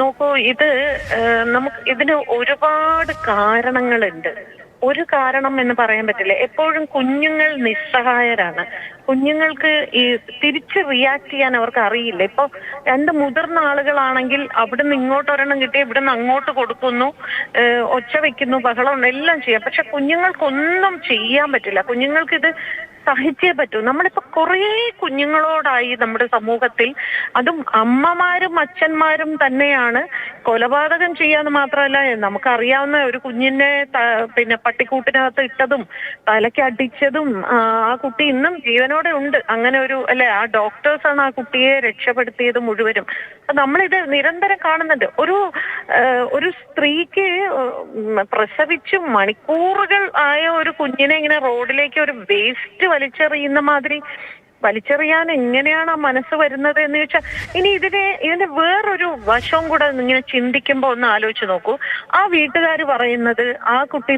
നോക്കൂ ഇത് നമുക്ക് ഇതിന് ഒരുപാട് കാരണങ്ങളുണ്ട്. ഒരു കാരണം എന്ന് പറയാൻ പറ്റില്ല. എപ്പോഴും കുഞ്ഞുങ്ങൾ നിസ്സഹായരാണ്. കുഞ്ഞുങ്ങൾക്ക് ഈ തിരിച്ച് റിയാക്ട് ചെയ്യാൻ അവർക്ക് അറിയില്ല. ഇപ്പൊ രണ്ട് മുതിർന്ന ആളുകളാണെങ്കിൽ അവിടെ നിന്ന് ഇങ്ങോട്ട് ഒരെണ്ണം കിട്ടി ഇവിടെ നിന്ന് അങ്ങോട്ട് കൊടുക്കുന്നു ഒച്ച വെക്കുന്നു ബഹളം എല്ലാം ചെയ്യാം. പക്ഷെ കുഞ്ഞുങ്ങൾക്കൊന്നും ചെയ്യാൻ പറ്റില്ല. കുഞ്ഞുങ്ങൾക്ക് ഇത് സഹിച്ചേ പറ്റൂ. നമ്മളിപ്പോ കുറേ കുഞ്ഞുങ്ങളോടായി നമ്മുടെ സമൂഹത്തിൽ അതും അമ്മമാരും അച്ഛന്മാരും തന്നെയാണ് കൊലപാതകം ചെയ്യാന്ന് മാത്രമല്ല നമുക്കറിയാവുന്ന ഒരു കുഞ്ഞിനെ പിന്നെ പട്ടിക്കൂട്ടിനകത്ത് ഇട്ടതും തലയ്ക്ക് അടിച്ചതും ആ കുട്ടി ഇന്നും ജീവനോടെ ഉണ്ട്. അങ്ങനെ ഒരു അല്ലെ ആ ഡോക്ടേഴ്സാണ് ആ കുട്ടിയെ രക്ഷപ്പെടുത്തിയത് മുഴുവനും. നമ്മളിത് നിരന്തരം കാണുന്നുണ്ട്. ഒരു ഒരു സ്ത്രീക്ക് പ്രസവിച്ച് മണിക്കൂറുകൾ ആയ ഒരു കുഞ്ഞിനെ ഇങ്ങനെ റോഡിലേക്ക് ഒരു വേസ്റ്റ് വലിച്ചെറിയുന്ന മാതിരി. വലിച്ചെറിയാൻ എങ്ങനെയാണ് ആ മനസ്സ് വരുന്നത് എന്ന് ചോദിച്ചാൽ ഇനി ഇതിനെ ഇതിന്റെ വേറൊരു വശവും കൂടെ ഇങ്ങനെ ചിന്തിക്കുമ്പോൾ ഒന്ന് ആലോചിച്ച് നോക്കൂ. ആ വീട്ടുകാർ പറയുന്നത് ആ കുട്ടി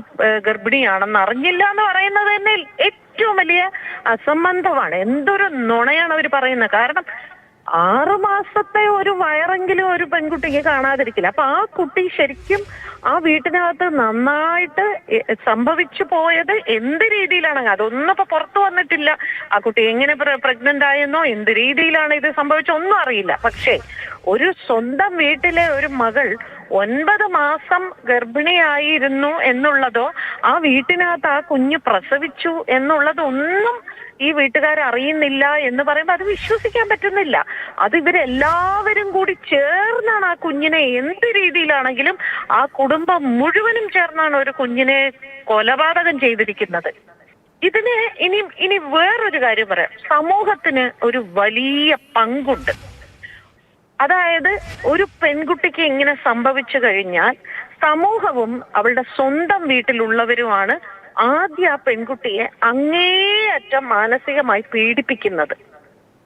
ഗർഭിണിയാണെന്ന് അറിഞ്ഞില്ല എന്ന് പറയുന്നത് തന്നെ ഏറ്റവും വലിയ അസംബന്ധമാണ്. എന്തൊരു നുണയാണ് അവർ പറയുന്നത്. കാരണം ആറു മാസത്തെ ഒരു വയറെങ്കിലും ഒരു പെൺകുട്ടിക്ക് കാണാതിരിക്കില്ല. അപ്പൊ ആ കുട്ടി ശരിക്കും ആ വീട്ടിനകത്ത് നന്നായിട്ട് സംഭവിച്ചു പോയത് എന്ത് രീതിയിലാണ്? അതൊന്നും ഇപ്പൊ പുറത്തു വന്നിട്ടില്ല. ആ കുട്ടി എങ്ങനെ പ്രഗ്നന്റ് ആയെന്നോ എന്ത് രീതിയിലാണ് ഇത് സംഭവിച്ചോ ഒന്നും അറിയില്ല. പക്ഷേ ഒരു സ്വന്തം വീട്ടിലെ ഒരു മകൾ ഒൻപത് മാസം ഗർഭിണിയായിരുന്നു എന്നുള്ളതോ ആ വീട്ടിനകത്ത് ആ കുഞ്ഞ് പ്രസവിച്ചു എന്നുള്ളതൊന്നും ഈ വീട്ടുകാർ അറിയുന്നില്ല എന്ന് പറയുമ്പോൾ അത് വിശ്വസിക്കാൻ പറ്റുന്നില്ല. അത് ഇവരെല്ലാവരും കൂടി ചേർന്നാണ് ആ കുഞ്ഞിനെ എന്ത് രീതിയിലാണെങ്കിലും ആ കുടുംബം മുഴുവനും ചേർന്നാണ് ഒരു കുഞ്ഞിനെ കൊലപാതകം ചെയ്തിരിക്കുന്നത്. ഇതിന് ഇനി ഇനി വേറൊരു കാര്യം പറയാം. സമൂഹത്തിന് ഒരു വലിയ പങ്കുണ്ട്. അതായത് ഒരു പെൺകുട്ടിക്ക് ഇങ്ങനെ സംഭവിച്ചു കഴിഞ്ഞാൽ സമൂഹവും അവളുടെ സ്വന്തം വീട്ടിലുള്ളവരുമാണ് ആദ്യ ആ പെൺകുട്ടിയെ അങ്ങേയറ്റം മാനസികമായി പീഡിപ്പിക്കുന്നത്.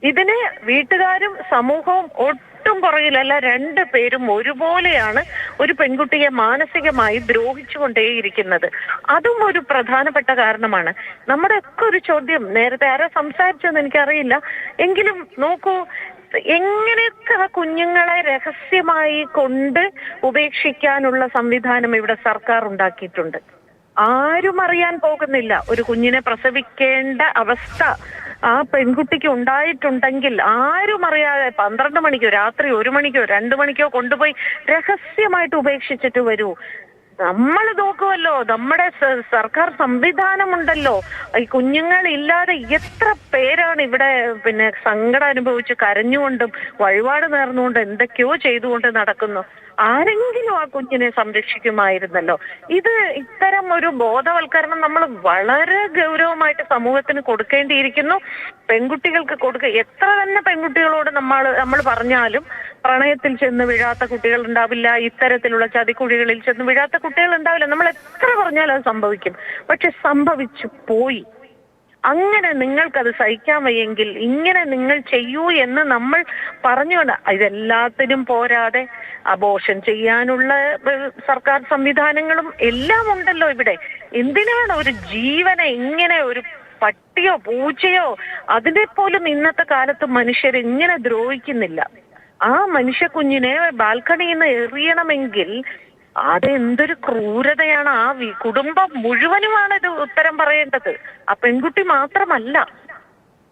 ഇതിന് വീട്ടുകാരും സമൂഹവും ഒട്ടും പുറകിലല്ല രണ്ട് പേരും ഒരുപോലെയാണ് ഒരു പെൺകുട്ടിയെ മാനസികമായി ദ്രോഹിച്ചുകൊണ്ടേയിരിക്കുന്നത്. അതും ഒരു പ്രധാനപ്പെട്ട കാരണമാണ്. നമ്മുടെ ഒക്കെ ഒരു ചോദ്യം നേരത്തെ ആരാ സംസാരിച്ചെന്ന് എനിക്കറിയില്ല. എങ്കിലും നോക്കൂ എങ്ങനെയൊക്കെ കുഞ്ഞുങ്ങളെ രഹസ്യമായി കൊണ്ട് ഉപേക്ഷിക്കാനുള്ള സംവിധാനം ഇവിടെ സർക്കാർ ഉണ്ടാക്കിയിട്ടുണ്ട്? ആരും അറിയാൻ പോകുന്നില്ല. ഒരു കുഞ്ഞിനെ പ്രസവിക്കേണ്ട അവസ്ഥ ആ പെൺകുട്ടിക്ക് ഉണ്ടായിട്ടുണ്ടെങ്കിൽ ആരും അറിയാതെ പന്ത്രണ്ട് മണിക്കോ രാത്രി ഒരു മണിക്കോ രണ്ടു മണിക്കോ കൊണ്ടുപോയി രഹസ്യമായിട്ട് ഉപേക്ഷിച്ചിട്ട് വരൂ. നമ്മൾ നോക്കുമല്ലോ നമ്മുടെ സർക്കാർ സംവിധാനമുണ്ടല്ലോ. ഈ കുഞ്ഞുങ്ങൾ ഇല്ലാതെ എത്ര പേരാണ് ഇവിടെ പിന്നെ സങ്കടം അനുഭവിച്ച് കരഞ്ഞുകൊണ്ടും വഴിപാട് നേർന്നുകൊണ്ടും എന്തൊക്കെയോ ചെയ്തുകൊണ്ട് നടക്കുന്നു. ആരെങ്കിലും ആ കുഞ്ഞിനെ സംരക്ഷിക്കുമായിരുന്നല്ലോ? ഇത് ഇത്തരം ഒരു ബോധവൽക്കരണം നമ്മൾ വളരെ ഗൗരവമായിട്ട് സമൂഹത്തിന് കൊടുക്കേണ്ടിയിരിക്കുന്നു. പെൺകുട്ടികൾക്ക് കൊടുക്ക എത്ര തന്നെ പെൺകുട്ടികളോട് നമ്മൾ നമ്മൾ പറഞ്ഞാലും പ്രണയത്തിൽ ചെന്ന് വീഴാത്ത കുട്ടികൾ ഉണ്ടാവില്ല ഇത്തരത്തിലുള്ള ചതിക്കുഴികളിൽ ചെന്ന് വീഴാത്ത കുട്ടികൾ ഉണ്ടാവില്ല. നമ്മൾ എത്ര പറഞ്ഞാലും അത് സംഭവിക്കും. പക്ഷെ സംഭവിച്ചു പോയി. അങ്ങനെ നിങ്ങൾക്കത് സഹിക്കാൻ വയ്യെങ്കിൽ ഇങ്ങനെ നിങ്ങൾ ചെയ്യൂ എന്ന് നമ്മൾ പറഞ്ഞുകൊണ്ട് ഇതെല്ലാത്തിനും പോരാതെ അബോഷൻ ചെയ്യാനുള്ള സർക്കാർ സംവിധാനങ്ങളും എല്ലാം ഉണ്ടല്ലോ ഇവിടെ. എന്തിനാണ് ഒരു ജീവനെ ഇങ്ങനെ ഒരു പട്ടിയോ പൂച്ചയോ അതിനെ പോലും ഇന്നത്തെ കാലത്ത് മനുഷ്യർ ഇങ്ങനെ ദ്രോഹിക്കുന്നില്ല? ആ മനുഷ്യ കുഞ്ഞിനെ ബാൽക്കണിയിൽ നിന്ന് എറിയണമെങ്കിൽ അത് എന്തൊരു ക്രൂരതയാണ് ആ കുടുംബം മുഴുവനുമാണ് ഇത് ഉത്തരം പറയേണ്ടത്. ആ പെൺകുട്ടി മാത്രമല്ല.